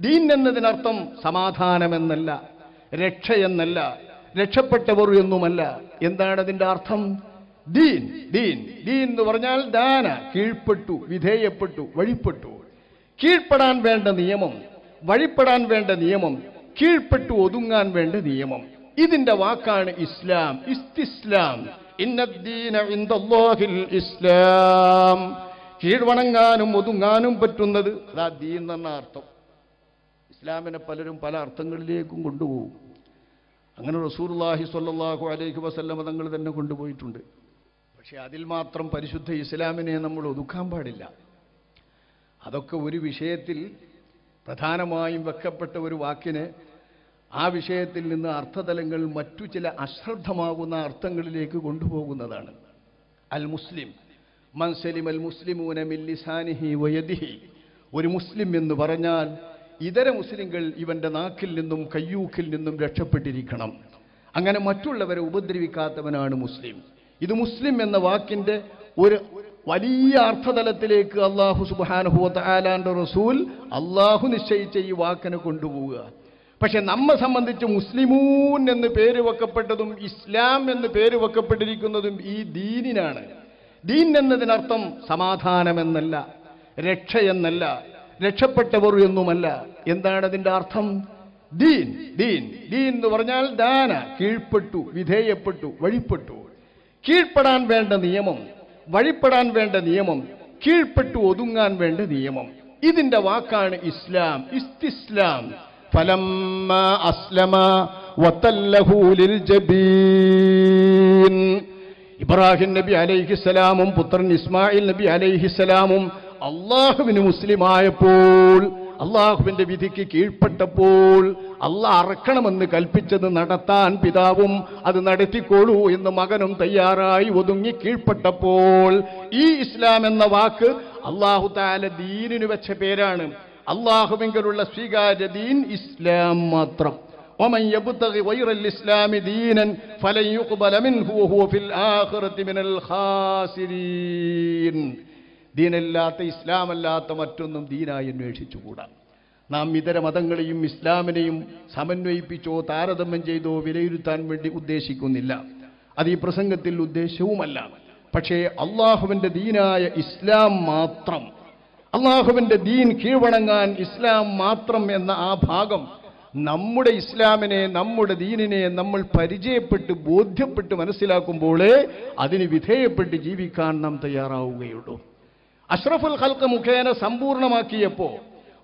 ദീൻ എന്നതിനർത്ഥം സമാധാനമെന്നല്ല രക്ഷയെന്നല്ല രക്ഷപ്പെട്ടവർ എന്നുമല്ല. എന്താണ് അതിന്റെ അർത്ഥം? ദീൻ ദീൻ ദീൻ എന്ന് പറഞ്ഞാൽ ദാന കീഴ്പ്പെട്ടു വിധേയപ്പെട്ടു വഴിപ്പെട്ടു. കീഴ്പ്പെടാൻ വേണ്ട നിയമം വഴിപ്പെടാൻ വേണ്ട നിയമം കീഴ്പ്പെട്ടു ഒതുങ്ങാൻ വേണ്ട നിയമം. ഇതിന്റെ വാക്കാണ് ഇസ്ലാം ഇസ്തിസ്ലാം. ഇസ്ലാം. കീഴ്വണങ്ങാനും ഒതുങ്ങാനും പറ്റുന്നത് അതാ ദീൻ എന്ന അർത്ഥം. ഇസ്ലാമിനെ പലരും പല അർത്ഥങ്ങളിലേക്കും കൊണ്ടുപോകും. അങ്ങനെ റസൂർലാഹി സ്വല്ലല്ലാഹു അലൈഹി വസല്ലമ തങ്ങൾ തന്നെ കൊണ്ടുപോയിട്ടുണ്ട്. പക്ഷേ അതിൽ മാത്രം പരിശുദ്ധ ഇസ്ലാമിനെ നമ്മൾ ഒതുക്കാൻ പാടില്ല. അതൊക്കെ ഒരു വിഷയത്തിൽ പ്രധാനമായും വെക്കപ്പെട്ട ഒരു വാക്കിന് ആ വിഷയത്തിൽ നിന്ന് അർത്ഥതലങ്ങൾ മറ്റു ചില അശ്രദ്ധമാകുന്ന അർത്ഥങ്ങളിലേക്ക് കൊണ്ടുപോകുന്നതാണ്. അൽ മുസ്ലിം മൻസലിം അൽ മുസ്ലിമൂന മില്ലിസാനിഹി വയദിഹി ഒരു മുസ്ലിം എന്ന് പറഞ്ഞാൽ ഇതര മുസ്ലിങ്ങൾ ഇവന്റെ നാക്കിൽ നിന്നും കയ്യൂക്കിൽ നിന്നും രക്ഷപ്പെട്ടിരിക്കണം. അങ്ങനെ മറ്റുള്ളവരെ ഉപദ്രവിക്കാത്തവനാണ് മുസ്ലിം. ഇത് മുസ്ലിം എന്ന വാക്കിന്റെ ഒരു വലിയ അർത്ഥതലത്തിലേക്ക് അള്ളാഹു സുബാനുഹുവത്ത് ആലാന്റെ റസൂൽ അള്ളാഹു നിശ്ചയിച്ച ഈ വാക്കിനെ കൊണ്ടുപോവുക. പക്ഷെ നമ്മെ സംബന്ധിച്ച് മുസ്ലിമൂൻ എന്ന് പേര് വെക്കപ്പെട്ടതും ഇസ്ലാം എന്ന് പേര് വെക്കപ്പെട്ടിരിക്കുന്നതും ഈ ദീനിനാണ്. ദീൻ എന്നതിനർത്ഥം സമാധാനമെന്നല്ല രക്ഷയെന്നല്ല രക്ഷപ്പെട്ടവർ എന്നുമല്ല. എന്താണ് അതിന്റെ അർത്ഥം? ദീൻ ദീൻ ദീൻ എന്ന് പറഞ്ഞാൽ ദാന കീഴ്പ്പെട്ടു വിധേയപ്പെട്ടു വഴിപ്പെട്ടു. കീഴ്പ്പെടാൻ വേണ്ട നിയമം വഴിപ്പെടാൻ വേണ്ട നിയമം കീഴ്പ്പെട്ടു ഒതുങ്ങാൻ വേണ്ട നിയമം. ഇതിന്റെ വാക്കാണ് ഇസ്ലാം ഇസ്തിസ്ലാം. ഫലമ്മ അസ്ലമ വത്തല്ലഹൂലിൽ ജബീൻ. ഇബ്രാഹിം നബി അലൈഹിസ്സലാമും പുത്രൻ ഇസ്മായിൽ നബി അലൈഹിസ്സലാമും അള്ളാഹുവിന് മുസ്ലിമായപ്പോൾ അള്ളാഹുവിന്റെ വിധിക്ക് കീഴ്പ്പെട്ടപ്പോൾ അള്ളാഹ് അറക്കണമെന്ന് കൽപ്പിച്ചത് നടത്താൻ പിതാവും അത് നടത്തിക്കോളൂ എന്ന് മകനും തയ്യാറായി ഒതുങ്ങി കീഴ്പ്പെട്ടപ്പോൾ ഈ ഇസ്ലാം എന്ന വാക്ക് അള്ളാഹു താല ദീനിന് വെച്ച പേരാണ് അള്ളാഹുവിങ്കലുള്ള സ്വീകാര്യ ദീൻ ഇസ്ലാം മാത്രം ومن يبتغي غير الإسلام دينا فلن يقبل منه وهو في الآخرة من الخاسرين ദീനല്ലാത്ത ഇസ്ലാമല്ലാത്ത മറ്റൊന്നും ദീനായി അന്വേഷിച്ചുകൂടാ. നാം ഇതര മതങ്ങളെയും ഇസ്ലാമിനെയും സമന്വയിപ്പിച്ചോ താരതമ്യം ചെയ്തോ വിലയിരുത്താൻ വേണ്ടി ഉദ്ദേശിക്കുന്നില്ല. അത് ഈ പ്രസംഗത്തിൽ ഉദ്ദേശവുമല്ല. പക്ഷേ അള്ളാഹുവിന്റെ ദീനായ ഇസ്ലാം മാത്രം അള്ളാഹുവിന്റെ ദീൻ കീഴ്വണങ്ങാൻ ഇസ്ലാം മാത്രം എന്ന ആ ഭാഗം നമ്മുടെ ഇസ്ലാമിനെ നമ്മുടെ ദീനിനെ നമ്മൾ പരിചയപ്പെട്ട് ബോധ്യപ്പെട്ട് മനസ്സിലാക്കുമ്പോൾ അതിന് വിധേയപ്പെട്ട് ജീവിക്കാൻ നാം തയ്യാറാവുകയുള്ളൂ. അഷ്റഫുൽ ഹൽക്ക് മുഖേന സമ്പൂർണമാക്കിയപ്പോ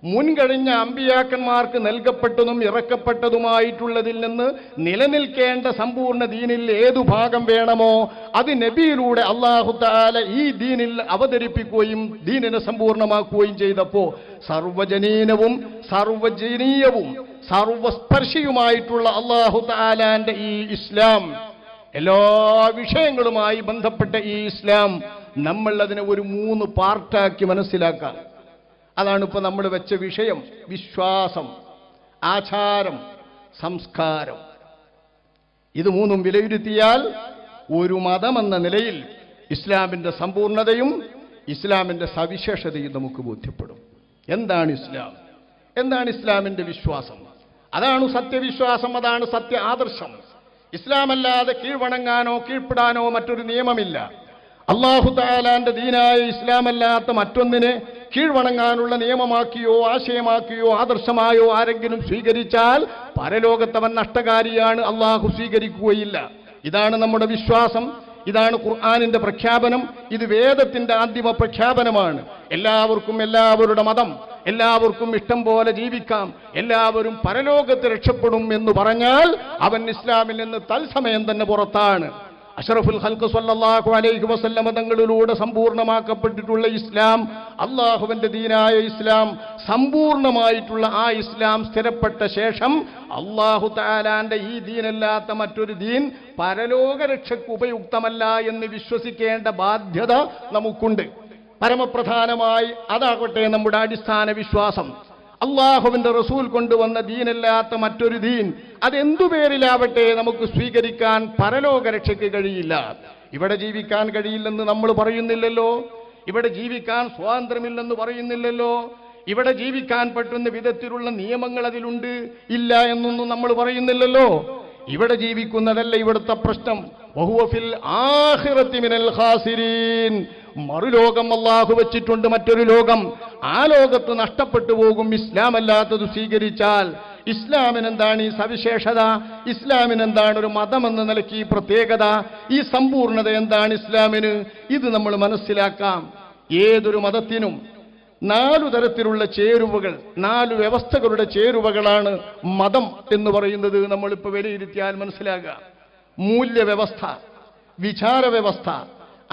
മുൻകഴിഞ്ഞ അമ്പിയാക്കന്മാർക്ക് നൽകപ്പെട്ടതും ഇറക്കപ്പെട്ടതുമായിട്ടുള്ളതിൽ നിന്ന് നിലനിൽക്കേണ്ട സമ്പൂർണ ദീനിൽ ഏതു ഭാഗം വേണമോ അത് നബിയിലൂടെ അള്ളാഹുത്താല ഈ ദീനിൽ അവതരിപ്പിക്കുകയും ദീനിനെ സമ്പൂർണമാക്കുകയും ചെയ്തപ്പോ സർവജനീനവും സർവജനീയവും സർവസ്പർശിയുമായിട്ടുള്ള അള്ളാഹു താലാന്റെ ഈ ഇസ്ലാം എല്ലാ വിഷയങ്ങളുമായി ബന്ധപ്പെട്ട ഈ ഇസ്ലാം നമ്മൾ അതിനെ ഒരു മൂന്ന് പാർട്ടാക്കി മനസ്സിലാക്കാം. അതാണ് ഇപ്പൊ നമ്മൾ വെച്ച വിഷയം. വിശ്വാസം ആചാരം സംസ്കാരം. ഇത് മൂന്നും വിലയിരുത്തിയാൽ ഒരു മതമെന്ന നിലയിൽ ഇസ്ലാമിന്റെ സമ്പൂർണതയും ഇസ്ലാമിന്റെ സവിശേഷതയും നമുക്ക് ബോധ്യപ്പെടും. എന്താണ് ഇസ്ലാം? എന്താണ് ഇസ്ലാമിന്റെ വിശ്വാസം? അതാണ് സത്യവിശ്വാസം അതാണ് സത്യ ആദർശം ഇസ്ലാമല്ലാതെ കീഴ്വണങ്ങാനോ കീഴ്പ്പെടാനോ മറ്റൊരു നിയമമില്ല. അള്ളാഹു താലാന്റെ ദീനായ ഇസ്ലാമല്ലാത്ത മറ്റൊന്നിനെ കീഴ്വണങ്ങാനുള്ള നിയമമാക്കിയോ ആശയമാക്കിയോ ആദർശമായോ ആരെങ്കിലും സ്വീകരിച്ചാൽ പരലോകത്തവൻ നഷ്ടകാരിയാണ്. അള്ളാഹു സ്വീകരിക്കുകയില്ല. ഇതാണ് നമ്മുടെ വിശ്വാസം. ഇതാണ് ഖുർആാനിന്റെ പ്രഖ്യാപനം. ഇത് വേദത്തിന്റെ ആദ്യമ പ്രഖ്യാപനമാണ്. എല്ലാവർക്കും എല്ലാവരുടെ മതം എല്ലാവർക്കും ഇഷ്ടം പോലെ ജീവിക്കാം. എല്ലാവരും പരലോകത്ത് രക്ഷപ്പെടും എന്ന് പറഞ്ഞാൽ അവൻ ഇസ്ലാമിൽ നിന്ന് തത്സമയം തന്നെ പുറത്താണ്. അഷറഫുൽ ഹൽക്ക് സല്ലല്ലാഹു അലൈഹി വസല്ലമ തങ്ങളിലൂടെ സമ്പൂർണമാക്കപ്പെട്ടിട്ടുള്ള ഇസ്ലാം അള്ളാഹുവിന്റെ ദീനായ ഇസ്ലാം സമ്പൂർണമായിട്ടുള്ള ആ ഇസ്ലാം സ്ഥിരപ്പെട്ട ശേഷം അള്ളാഹു താലാന്റെ ഈ ദീനല്ലാത്ത മറ്റൊരു ദീൻ പരലോക രക്ഷയ്ക്ക് ഉപയുക്തമല്ല എന്ന് വിശ്വസിക്കേണ്ട ബാധ്യത നമുക്കുണ്ട്. പരമപ്രധാനമായി അതാകട്ടെ നമ്മുടെ അടിസ്ഥാന വിശ്വാസം. അള്ളാഹുവിന്റെ റസൂൽ കൊണ്ടുവന്ന ദീനല്ലാത്ത മറ്റൊരു ദീൻ. അതെന്തു പേരിലാവട്ടെ നമുക്ക് സ്വീകരിക്കാൻ പരലോക രക്ഷയ്ക്ക് കഴിയില്ല. ഇവിടെ ജീവിക്കാൻ കഴിയില്ലെന്ന് നമ്മൾ പറയുന്നില്ലല്ലോ. ഇവിടെ ജീവിക്കാൻ സ്വാതന്ത്ര്യമില്ലെന്ന് പറയുന്നില്ലല്ലോ. ഇവിടെ ജീവിക്കാൻ പറ്റുന്ന വിധത്തിലുള്ള നിയമങ്ങൾ അതിലുണ്ട്. ഇല്ല എന്നൊന്നും നമ്മൾ പറയുന്നില്ലല്ലോ. ഇവിടെ ജീവിക്കുന്നതല്ല ഇവിടുത്തെ പ്രശ്നം. വഹുവ ഫിൽ ഹാസിരീൻ മറുലോകം അള്ളാഹു വെച്ചിട്ടുണ്ട് മറ്റൊരു ലോകം. ആ ലോകത്ത് നഷ്ടപ്പെട്ടു പോകും ഇസ്ലാം അല്ലാത്തത് സ്വീകരിച്ചാൽ ഇസ്ലാമിന് എന്താണ് ഈ സവിശേഷത? ഇസ്ലാമിന് എന്താണ് ഒരു മതം എന്ന നിലയ്ക്ക് ഈ പ്രത്യേകത? ഈ സമ്പൂർണത എന്താണ് ഇസ്ലാമിന്? ഇത് നമ്മൾ മനസ്സിലാക്കാം. ഏതൊരു മതത്തിനും നാലു തരത്തിലുള്ള ചേരുവകൾ നാലു വ്യവസ്ഥകളുടെ ചേരുവകളാണ് മതം എന്ന് പറയുന്നത് നമ്മളിപ്പോൾ വിലയിരുത്തിയാൽ മനസ്സിലാകാം. മൂല്യവ്യവസ്ഥ വിചാര വ്യവസ്ഥ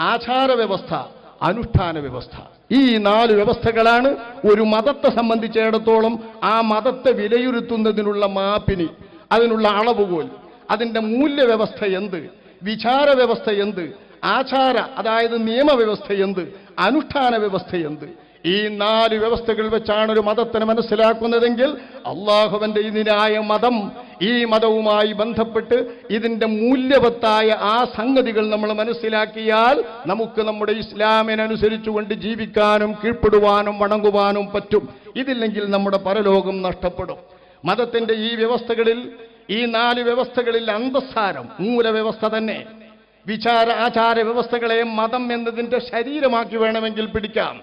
ആചാര വ്യവസ്ഥ അനുഷ്ഠാന വ്യവസ്ഥ ഈ നാല് വ്യവസ്ഥകളാണ് ഒരു മതത്തെ സംബന്ധിച്ചിടത്തോളം ആ മതത്തെ വിലയിരുത്തുന്നതിനുള്ള മാപ്പിനി അതിനുള്ള അളവുകോൽ. അതിന്റെ മൂല്യവ്യവസ്ഥ എന്ത്? വിചാര വ്യവസ്ഥ എന്ത്? ആചാര അതായത് നിയമവ്യവസ്ഥ എന്ത്? അനുഷ്ഠാന വ്യവസ്ഥ എന്ത്? ഈ നാല് വ്യവസ്ഥകൾ വെച്ചാണ് ഒരു മതത്തിനെ മനസ്സിലാക്കുന്നതെങ്കിൽ അള്ളാഹുവന്റെ ഇതിനായ മതം ഈ മതവുമായി ബന്ധപ്പെട്ട് ഇതിന്റെ മൂല്യവത്തായ ആ സംഗതികൾ നമ്മൾ മനസ്സിലാക്കിയാൽ നമുക്ക് നമ്മുടെ ഇസ്ലാമിനനുസരിച്ചുകൊണ്ട് ജീവിക്കാനും കീഴ്പ്പെടുവാനും വണങ്ങുവാനും പറ്റും. ഇതില്ലെങ്കിൽ നമ്മുടെ പരലോകം നഷ്ടപ്പെടും. മതത്തിന്റെ ഈ വ്യവസ്ഥകളിൽ ഈ നാല് വ്യവസ്ഥകളിൽ അന്തസ്സാരം മൂലവ്യവസ്ഥ തന്നെ. വിചാര ആചാര വ്യവസ്ഥകളെ മതം എന്നതിന്റെ ശരീരമാക്കി വേണമെങ്കിൽ പിടിക്കാം.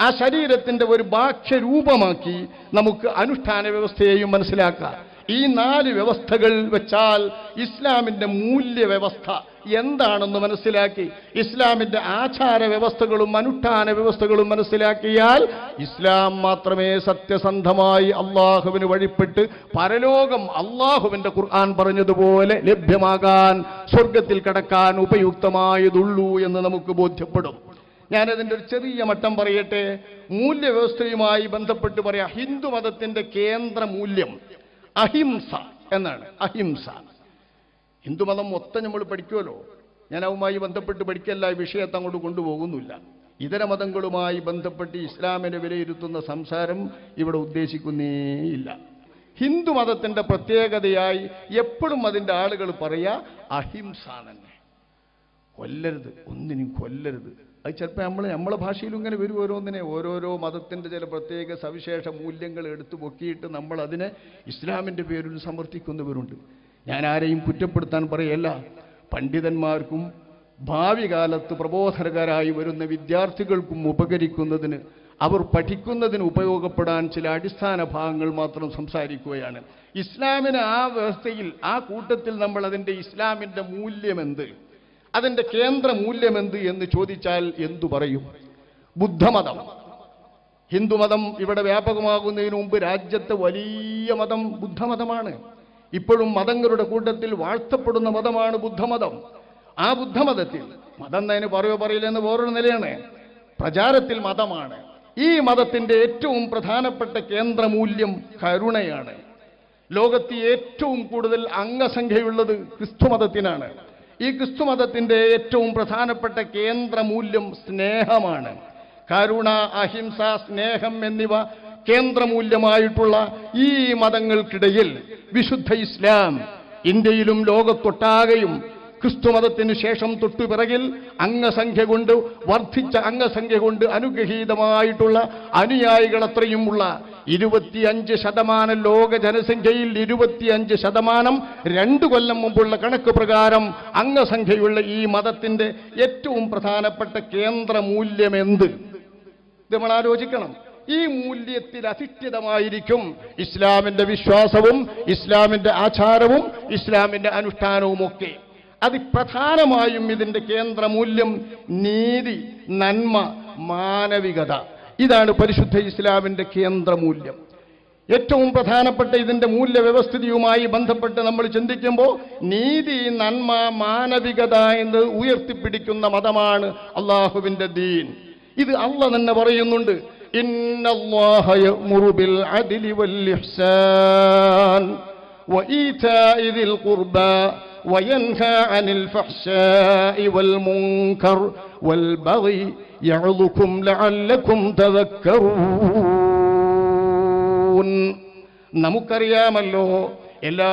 ആ ശരീരത്തിന്റെ ഒരു ബാഹ്യരൂപമാക്കി നമുക്ക് അനുഷ്ഠാന വ്യവസ്ഥയെയും മനസ്സിലാക്കാം. ഈ നാല് വ്യവസ്ഥകൾ വെച്ചാൽ ഇസ്ലാമിന്റെ മൂല്യവ്യവസ്ഥ എന്താണെന്ന് മനസ്സിലാക്കി. ഇസ്ലാമിന്റെ ആചാര വ്യവസ്ഥകളും അനുഷ്ഠാന വ്യവസ്ഥകളും മനസ്സിലാക്കിയാൽ ഇസ്ലാം മാത്രമേ സത്യസന്ധമായി അള്ളാഹുവിന് വഴിപ്പെട്ട് പരലോകം അള്ളാഹുവിന്റെ ഖുർആൻ പറഞ്ഞതുപോലെ ലഭ്യമാകാൻ സ്വർഗത്തിൽ കടക്കാൻ ഉപയുക്തമായതുള്ളൂ എന്ന് നമുക്ക് ബോധ്യപ്പെടും. ഞാനതിന്റെ ഒരു ചെറിയ മട്ടം പറയട്ടെ. മൂല്യവ്യവസ്ഥയുമായി ബന്ധപ്പെട്ട് പറയാം. ഹിന്ദു മതത്തിന്റെ കേന്ദ്ര മൂല്യം. അഹിംസ എന്നാണ് അഹിംസ. ഹിന്ദുമതം മൊത്തം നമ്മൾ പഠിക്കുമല്ലോ. ഞാൻ അവുമായി ബന്ധപ്പെട്ട് പഠിക്കല്ല ഈ വിഷയത്തെ അങ്ങോട്ട് കൊണ്ടുപോകുന്നില്ല. ഇതര മതങ്ങളുമായി ബന്ധപ്പെട്ട് ഇസ്ലാമിനെ വിലയിരുത്തുന്ന സംസാരം ഇവിടെ ഉദ്ദേശിക്കുന്നേയില്ല ഹിന്ദു മതത്തിന്റെ പ്രത്യേകതയായി എപ്പോഴും അതിന്റെ ആളുകൾ പറയാ അഹിംസ തന്നെ കൊല്ലരുത് ഒന്നിനും കൊല്ലരുത്. അത് ചിലപ്പോൾ നമ്മൾ നമ്മളെ ഭാഷയിലും ഇങ്ങനെ വരും ഓരോന്നിനെ. ഓരോരോ മതത്തിന്റെ ചില പ്രത്യേക സവിശേഷ മൂല്യങ്ങൾ എടുത്തു പൊക്കിയിട്ട് നമ്മൾ അതിനെ ഇസ്ലാമിന്റെ പേരിൽ സമർത്ഥിക്കുന്നവരുണ്ട്. ഞാൻ ആരെയും കുറ്റപ്പെടുത്താൻ പറയല്ല. പണ്ഡിതന്മാർക്കും ഭാവി കാലത്ത് പ്രബോധനകരായി വരുന്ന വിദ്യാർത്ഥികൾക്കും ഉപകരിക്കുന്നതിന് അവർ പഠിക്കുന്നതിന് ഉപയോഗപ്പെടാൻ ചില അടിസ്ഥാന ഭാഗങ്ങൾ മാത്രം സംസാരിക്കുകയാണ്. ഇസ്ലാമിന് ആ വ്യവസ്ഥയിൽ ആ കൂട്ടത്തിൽ നമ്മൾ അതിന്റെ ഇസ്ലാമിന്റെ മൂല്യമെന്ത് അതിന്റെ കേന്ദ്ര മൂല്യമെന്ത് എന്ന് ചോദിച്ചാൽ എന്തു പറയും? ബുദ്ധമതം. ഹിന്ദുമതം ഇവിടെ വ്യാപകമാകുന്നതിന് മുമ്പ് രാജ്യത്തെ വലിയ മതം ബുദ്ധമതമാണ്. ഇപ്പോഴും മതങ്ങളുടെ കൂട്ടത്തിൽ വാഴ്ത്തപ്പെടുന്ന മതമാണ് ബുദ്ധമതം. ആ ബുദ്ധമതത്തിൽ മതം തന്നെ പറയോ പറയില്ല എന്ന് വേറൊരു നിലയാണ്. പ്രചാരത്തിൽ മതമാണ്. ഈ മതത്തിന്റെ ഏറ്റവും പ്രധാനപ്പെട്ട കേന്ദ്ര മൂല്യം കരുണയാണ്. ലോകത്ത് ഏറ്റവും കൂടുതൽ അംഗസംഖ്യയുള്ളത് ക്രിസ്തുമതത്തിനാണ്. ഈ ക്രിസ്തു ക്രിസ്തുമതത്തിന്റെ ഏറ്റവും പ്രധാനപ്പെട്ട കേന്ദ്ര മൂല്യം സ്നേഹമാണ്. കരുണ അഹിംസ സ്നേഹം എന്നിവ കേന്ദ്രമൂല്യമായിട്ടുള്ള ഈ മതങ്ങൾക്കിടയിൽ വിശുദ്ധ ഇസ്ലാം ഇന്ത്യയിലും ലോകത്തൊട്ടാകെയും ക്രിസ്തുമതത്തിന് ശേഷം തൊട്ടുപിറകിൽ അംഗസംഖ്യ കൊണ്ട് വർദ്ധിച്ച അംഗസംഖ്യ കൊണ്ട് അനുഗ്രഹീതമായിട്ടുള്ള അനുയായികൾ അത്രയുമുള്ള ഇരുപത്തിയഞ്ച് ശതമാനം ലോക ജനസംഖ്യയിൽ ഇരുപത്തിയഞ്ച് ശതമാനം രണ്ടു കൊല്ലം മുമ്പുള്ള കണക്ക് പ്രകാരം അംഗസംഖ്യയുള്ള ഈ മതത്തിന്റെ ഏറ്റവും പ്രധാനപ്പെട്ട കേന്ദ്ര മൂല്യം എന്ത് നമ്മൾ ആലോചിക്കണം. ഈ മൂല്യത്തിൽ അധിഷ്ഠിതമായിരിക്കും ഇസ്ലാമിന്റെ വിശ്വാസവും ഇസ്ലാമിന്റെ ആചാരവും ഇസ്ലാമിന്റെ അനുഷ്ഠാനവും ഒക്കെ അതിപ്രധാനമായും ഇതിന്റെ കേന്ദ്ര മൂല്യം നീതി നന്മ മാനവികത. ഇതാണ് പരിശുദ്ധ ഇസ്ലാമിന്റെ കേന്ദ്ര മൂല്യം ഏറ്റവും പ്രധാനപ്പെട്ട ഇതിന്റെ മൂല്യവ്യവസ്ഥിതിയുമായി ബന്ധപ്പെട്ട് നമ്മൾ ചിന്തിക്കുമ്പോൾ നീതി നന്മ മാനവികത എന്ന് ഉയർത്തിപ്പിടിക്കുന്ന മതമാണ് അള്ളാഹുവിന്റെ ദീൻ. ഇത് അള്ള തന്നെ പറയുന്നുണ്ട്. ഇന്നല്ലാഹ യഅ്മുറു ബിൽ അദ്ലി വൽ ഇഹ്സാൻ وإيتاء ذي القربى وينهى عن الفحشاء والمنكر والبغي يعظكم لعلكم تذكرون നമുക്കറിയാമല്ലോ എല്ലാ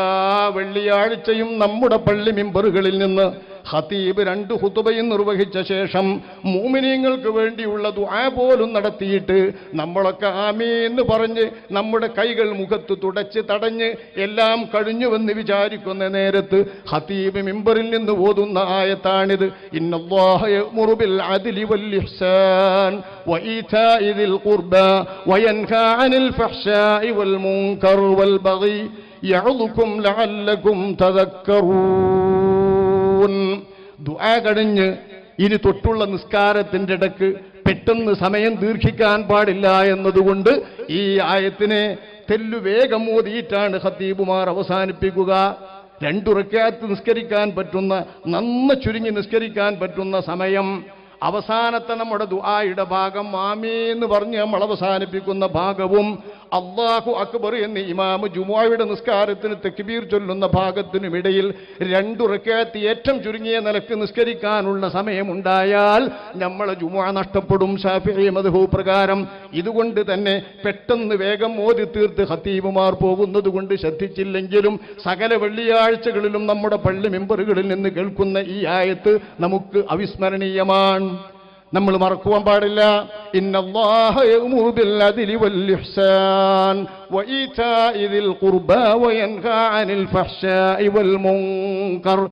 വെള്ളിയാഴ്ചയും നമ്മുടെ പള്ളി മിമ്പറുകളിൽ നിന്ന് ഖതീബ് രണ്ട് ഹുതുബയും നിർവഹിച്ച ശേഷം മൂമിനീങ്ങൾക്ക് വേണ്ടിയുള്ള ദുആ പോലും നടത്തിയിട്ട് നമ്മളൊക്കെ ആമീന്ന് പറഞ്ഞ് നമ്മുടെ കൈകൾ മുഖത്ത് തുടച്ച് തടഞ്ഞ് എല്ലാം കഴിഞ്ഞുവെന്ന് വിചാരിക്കുന്ന നേരത്ത് ഹതീബ് മിമ്പറിൽ നിന്ന് ഓതുന്ന ആയത്താണിത്. ഇന്നല്ലാഹ യഅ്മുറു ബിൽ അദ്ലി വൽ ഇഹ്സാൻ വഈതാഇ ദിൽ ഖുർബാ വയൻഹാ അനിൽ ഫഹ്ശാഇ വൽ മുൻകർ ദുആ കഴിഞ്ഞ് ഇനി തൊട്ടുള്ള നിസ്കാരത്തിന്റെ ഇടയ്ക്ക് പെട്ടെന്ന് സമയം ദീർഘിക്കാൻ പാടില്ല എന്നതുകൊണ്ട് ഈ ആയത്തിനെ തെല്ലു വേഗം ഓതിയിട്ടാണ് ഹത്തീബുമാർ അവസാനിപ്പിക്കുക. രണ്ടുറക്കാത്ത് നിസ്കരിക്കാൻ പറ്റുന്ന നന്ന ചുരുങ്ങി നിസ്കരിക്കാൻ പറ്റുന്ന സമയം. അവസാനത്തെ നമ്മുടെ ദുആയുടെ ഭാഗം മാമി എന്ന് പറഞ്ഞ് നമ്മൾ അവസാനിപ്പിക്കുന്ന ഭാഗവും അള്ളാഹു അക്ബർ എന്ന് ഇമാമ് ജുമുഅയുടെ നിസ്കാരത്തിന് തെക്കുബീർ ചൊല്ലുന്ന ഭാഗത്തിനുമിടയിൽ രണ്ടുറക്കാത്ത് ഏറ്റവും ചുരുങ്ങിയ നിലയ്ക്ക് നിസ്കരിക്കാനുള്ള സമയമുണ്ടായാൽ നമ്മളെ ജുമുഅ നഷ്ടപ്പെടും. ഷാഫി പ്രകാരം ഇതുകൊണ്ട് തന്നെ പെട്ടെന്ന് വേഗം മോദി തീർത്ത് ഹത്തീബുമാർ പോകുന്നത് കൊണ്ട് ശ്രദ്ധിച്ചില്ലെങ്കിലും സകല വെള്ളിയാഴ്ചകളിലും നമ്മുടെ പള്ളി മെമ്പറുകളിൽ നിന്ന് കേൾക്കുന്ന ഈ ആയത്ത് നമുക്ക് അവിസ്മരണീയമാണ്. നമ്മൾ മറക്കുവാൻ പാടില്ല. ഇന്നല്ലാഹ